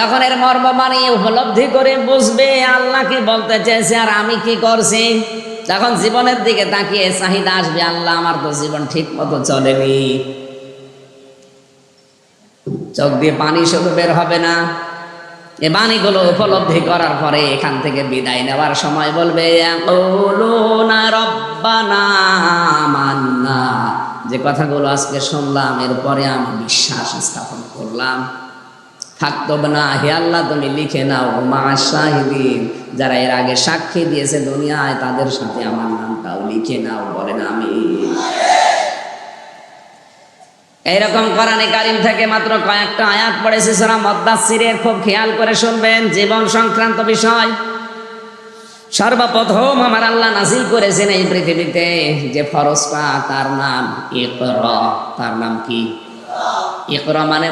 যখন এর মর্ম মানিয়ে উপলব্ধি করে বুঝবে, আল্লাহকে বলতে চাইছে আর আমি কি করছি? তখন জীবনের দিকে তাকিয়ে চাহিদা আসবে, আল্লাহ, আমার তো জীবন ঠিক মতো চলেনি। চোখ দিয়ে পানি শুধু বের হবে না, এ বাণীগুলো উপলব্ধি করার পরে এখান থেকে বিদায় নেওয়ার সময় বলবে যে কথাগুলো আজকে শুনলাম, এরপরে আমি বিশ্বাস স্থাপন করলাম। থাকতো না, হে আল্লাহ তুমি লিখে নাও মা শাহিদিন যারা এর আগে সাক্ষী দিয়েছে দুনিয়ায়, তাদের সাথে আমার নামটাও লিখে নাও, বলেন আমি এইরকম কোরআনে কারিম থেকে মাত্র কয়েকটা আয়াত পড়েছে, সোরা মদ্দাসিরের খুব খেয়াল করে শুনবেন, জীবন সংক্রান্ত বিষয়। সর্বপ্রথম আমার আল্লাহ নাজিল করেছেন এই পৃথিবীতে যে ফরজটা, তার নাম ইকরা। তার নাম কি? ইকরা মানে